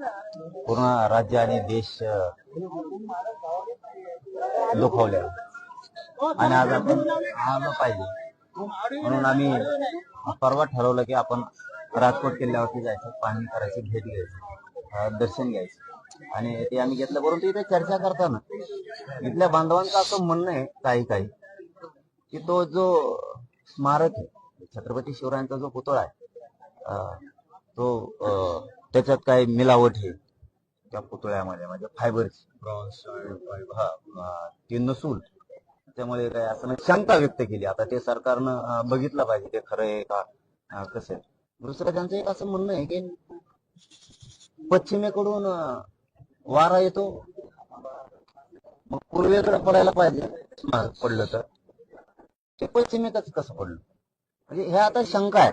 पूर्ण राज्य आणि देश दुखवले. आणि आज आपण आलं पाहिजे. म्हणून आम्ही परवा ठरवलं की आपण राजकोट किल्ल्यावरती जायचं पाहणी करायची भेट घ्यायची दर्शन घ्यायचं. आणि ते आम्ही घेतलं परंतु इथे चर्चा करताना इथल्या बांधवांचं असं म्हणणं आहे काही काही की तो जो स्मारक आहे छत्रपती शिवरायांचा जो पुतळा आहे तो त्याच्यात काही मिलावट आहे. त्या पुतळ्यामध्ये म्हणजे फायबरची ब्रॉन्झ ते नसून त्यामुळे काय असं नाही शंका व्यक्त केली. आता ते सरकारनं बघितलं पाहिजे ते खरं आहे का कसं आहे. दुसरं त्यांचं एक असं म्हणणं आहे की पश्चिमेकडून वारा येतो. मग पूर्वेकडे पडायला पाहिजे. पडलं तर. ते पश्चिमेकच कसं पडलं? म्हणजे हे आता शंका आहे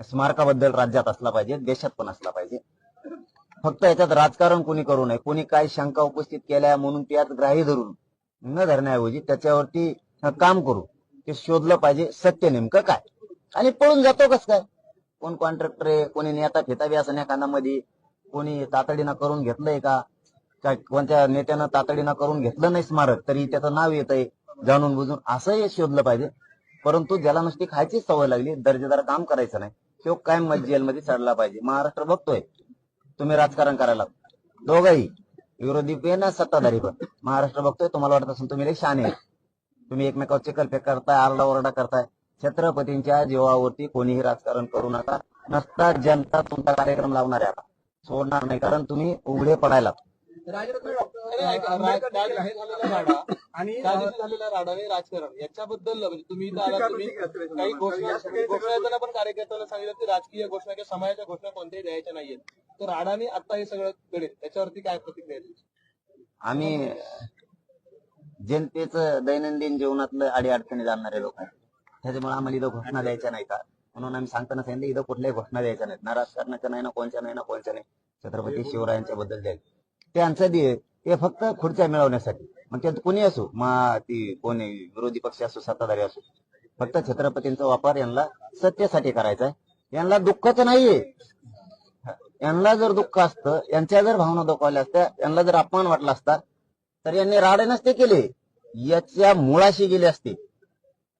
स्मारकाबद्दल राज्यात असला पाहिजे देशात पण असला पाहिजे. फक्त याच्यात राजकारण कोणी करू नये कोणी काय शंका उपस्थित केल्या म्हणून त्यात ग्राही धरून न धरण्याऐवजी त्याच्यावरती काम करू. ते शोधलं पाहिजे सत्य नेमकं काय? आणि पळून जातो कस काय? कोण कॉन्ट्रॅक्टर आहे कोणी नेता फिता असं कानामध्ये कोणी तातडीनं करून घेतलंय का? काय कोणत्या नेत्यानं तातडीनं करून घेतलं नाही स्मारक तरी त्याचं नाव येत आहे जाणून बुजून असंही शोधलं पाहिजे. परंतु ज्याला नुसती खायची सवय लागली दर्जेदार काम करायचं नाही. तो कायम जेलमध्ये चढला पाहिजे? महाराष्ट्र बघतोय. तुम्ही राजकारण करायला दोघही. विरोधी पण सत्ताधारी पण. महाराष्ट्र बघतोय तुम्हाला वाटत असेल तुम्ही लई शाने आहे. तुम्ही एकमेकावर कल्पे करताय आरडाओरडा करताय. छत्रपतींच्या जीवावरती कोणीही राजकारण करू नका. नसता जनता तुमचा कार्यक्रम लावणार आहे आता सोडणार नाही. कारण तुम्ही उघडे पडायला राजरत्न डॉक्टर आंबेडकर देखील आहेत झालेला राडा आणि त्या दिवशी झालेला राडा आणि राजकारण. याच्याबद्दल म्हणजे तुम्ही इथं आलात, तुम्ही काही घोषणा घोषणा देताना पण कार्यकर्त्यांना सांगितलं की राजकीय घोषणा किंवा समाजाच्या घोषणा कोणत्याही द्यायच्या नाहीयेत. तर राडाने आता हे सगळं घडेल त्याच्यावरती काय प्रतिक्रिया तुमची? आम्ही जनतेचं दैनंदिन जीवनातलं अडी अडचणी जाणणारे लोक आहेत. त्याच्यामुळे आम्हाला इथं घोषणा द्यायच्या नाही का म्हणून आम्ही सांगताना सांगितलं इथं कुठल्याही घोषणा द्यायच्या नाहीत. ना राजकारणाच्या नाही ना कोणच्या नाही ना कोणच्या नाही. छत्रपती शिवरायांच्या बद्दल द्यायचं. त्यांचं दे. ते फक्त खुर्च्या मिळवण्यासाठी. मग त्यात कोणी असो मा ती कोणी विरोधी पक्ष असो सत्ताधारी असो फक्त छत्रपतींचा वापर यांना सत्तेसाठी करायचा आहे. यांना दुःखच नाहीये. यांना जर दुःख असतं यांच्या जर भावना दुखावल्या असत्या यांना जर अपमान वाटला असता तर यांनी राडे नसते केले. याच्या मुळाशी गेले असते.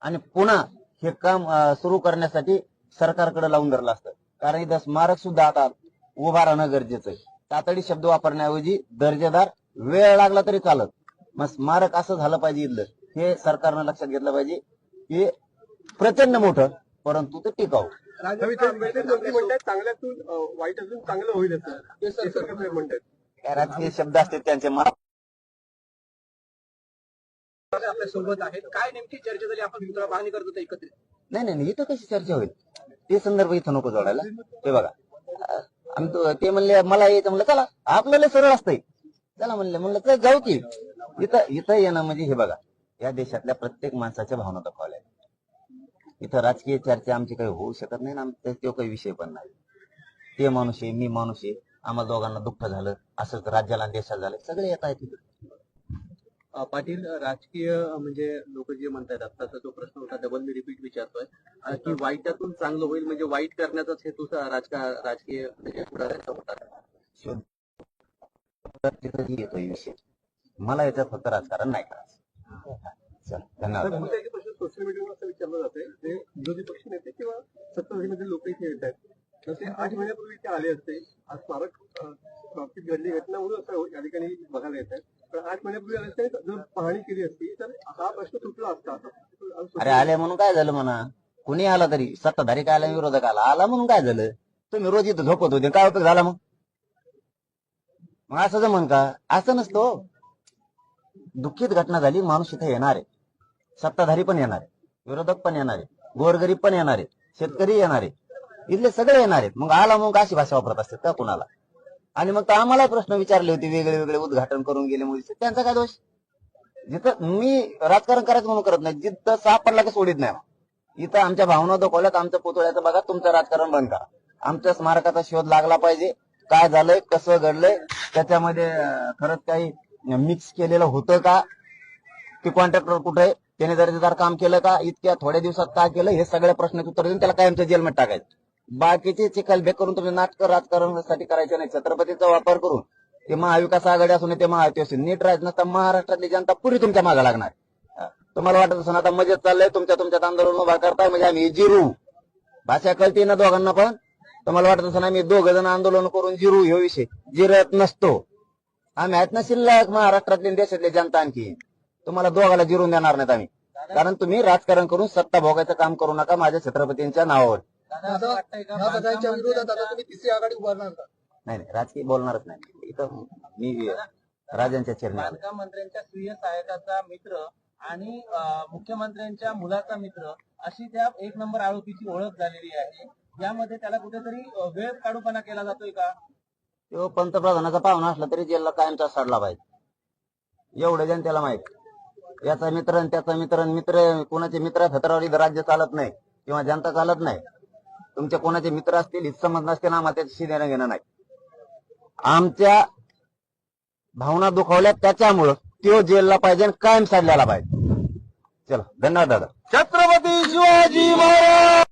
आणि पुन्हा हे काम सुरू करण्यासाठी सरकारकडे लावून धरलं असतं. कारण इथं स्मारक सुद्धा आता उभा राहणं गरजेचं आहे. तातडी शब्द वापरण्याऐवजी दर्जेदार वेळ लागला तरी चालत. मग स्मारक असं झालं पाहिजे इथलं. हे सरकारनं लक्षात घेतलं पाहिजे की प्रचंड मोठं परंतु ते टिकाऊ. म्हणतात चांगल्यातून वाईट अजून चांगलं होईल असं. ते सरकार साहेब म्हणतात काय राजकीय शब्द असतात त्यांचे मला आपल्यासोबत आहेत. काय नेमकी चर्चा झाली? आपण मित्र पाहणी करत होतो एकत्रित. नाही नाही नाही, इथं कशी चर्चा होईल? ते संदर्भ इथं नको जोडायला. ते बघा. आणि तो- ते म्हणले मला यायचं. म्हणलं चला आपल्याला सरळ असतंय. चला म्हणले म्हणलं तर जाऊ की. इथं इथं येणं म्हणजे हे बघा या देशातल्या प्रत्येक माणसाच्या भावना दाखवल्या इथं राजकीय चर्चा आमची काही होऊ शकत नाही ना आमचा तो काही विषय पण नाही. ते माणूस आहे मी माणूस आहे आम्हाला दोघांना दुःख झालं असंच राज्याला आणि देशाला झालं सगळे येत आहेत तिकडे पाटील राजकीय म्हणजे लोक जे म्हणतात आत्ताचा जो प्रश्न होता डबल मी रिपीट विचारतोय. की वाईटातून चांगलं होईल म्हणजे वाईट करण्याचाच हेतू राजकीय म्हणजे पुढाऱ्यांचा होता. मला याच्यात फक्त राजकारण नाही करायचं. चल धन्यवाद. सोशल मीडियावर असं विचारलं जाते जे विरोधी पक्ष नेते किंवा सत्ताधारीमध्ये लोक इथे येत आहेत. ते आठ महिन्यापूर्वी ते आले असते. आज स्मारक बाबतीत घडली घटना म्हणून असं या ठिकाणी बघायला येत आहे पण आठ महिन्यापूर्वी आले असते जर पाहणी केली असती तर हा प्रश्न सुटला असता अरे आले म्हणून काय झालं म्हणा? कुणी आला तरी? सत्ताधारी काय आला? विरोधक आला? आला म्हणून काय झालं? तुम्ही रोज इथं झोपत होते. काय उपयोग झाला मग? मग असं जमन का? असं नसतो हो. दुःखित घटना झाली माणूस इथे येणार आहे. सत्ताधारी पण येणार आहे. विरोधक पण येणार आहे. गोरगरीब पण येणार आहे. शेतकरी येणार आहे. इथले सगळे येणार आहेत. मग आला मग अशी भाषा वापरत असतात का कुणाला? आणि मग आम्हाला प्रश्न विचारले होते वेगळे वेगळे उद्घाटन करून गेले मुलीचे. त्यांचा काय दोष? जिथं मी राजकारण करायचं म्हणून करत नाही जिथं सापडला की सोडित नाही इथं आमच्या भावना दाखवल्यात आमच्या पुतळ्याचं बघा तुमचं राजकारण बंद करा. आमच्या स्मारकाचा शोध लागला पाहिजे. काय झालंय कसं घडलंय त्याच्यामध्ये खरंच काही मिक्स केलेलं होतं का? ते कॉन्ट्रॅक्टर कुठे आहे? त्याने दर्जेदार काम केलं का? इतक्या थोड्या दिवसात काय केलं? हे सगळ्या प्रश्नाचे उत्तर देऊन त्याला कायमच्या जेलमध्ये टाकायचं. बाकीचे चिखलबे करून तुम्ही नाटक राजकारणासाठी करायचे नाही छत्रपतीचा वापर करून. ते महाविकास आघाडी असून ते महायुती असून नीट राहत नसता महाराष्ट्रातली जनता पुरी तुमच्या मागे लागणार. तुम्हाला वाटत असून आता मजेत चाललंय तुमच्या तुमच्यात आंदोलन उभा करताय म्हणजे आम्ही जिरू. भाषा कळते ना दोघांना पण? तुम्हाला वाटत असून आम्ही दोघ जण आंदोलन करून जिरू ह्यो विषय जिरत नसतो. आम्ही आहेत ना शिल्लक महाराष्ट्रातली देशातली जनता आणखी. तुम्हाला दोघाला जिरून देणार नाहीत आम्ही. कारण तुम्ही राजकारण करून सत्ता भोगायचं काम करू नका माझ्या छत्रपतींच्या नावावर. दादा बदलांच्या विरोधात आता तुम्ही तिसरी आघाडी उभारणार का? नाही नाही राजकीय बोलणारच नाही. इथं मी राजांच्या चेअरमॅन बांधकाम मंत्र्यांच्या स्वीय सहायकाचा मित्र आणि मुख्यमंत्र्यांच्या मुलाचा मित्र अशी त्या एक नंबर आरोपीची ओळख झालेली आहे. यामध्ये त्याला कुठेतरी वेळ काढूपणा केला जातोय का? तो पंतप्रधानाचा पाहुणा असला तरी जेलला कायमचा सडला पाहिजे. एवढं जनतेला माहीत. याचा मित्र आणि त्याचा मित्र आणि मित्र कोणाचे मित्र फतरावर इथं राज्य चालत नाही किंवा जनता चालत नाही. तुमचे कोणाचे मित्र असतील हित समज नसतील आम्हाला त्याच्याशी देणं घेणं नाही. आमच्या भावना दुखावल्या त्याच्यामुळं तो जेलला पाहिजे आणि कायम साडल्याला पाहिजे. चला धन्यवाद दादा. छत्रपती शिवाजी महाराज!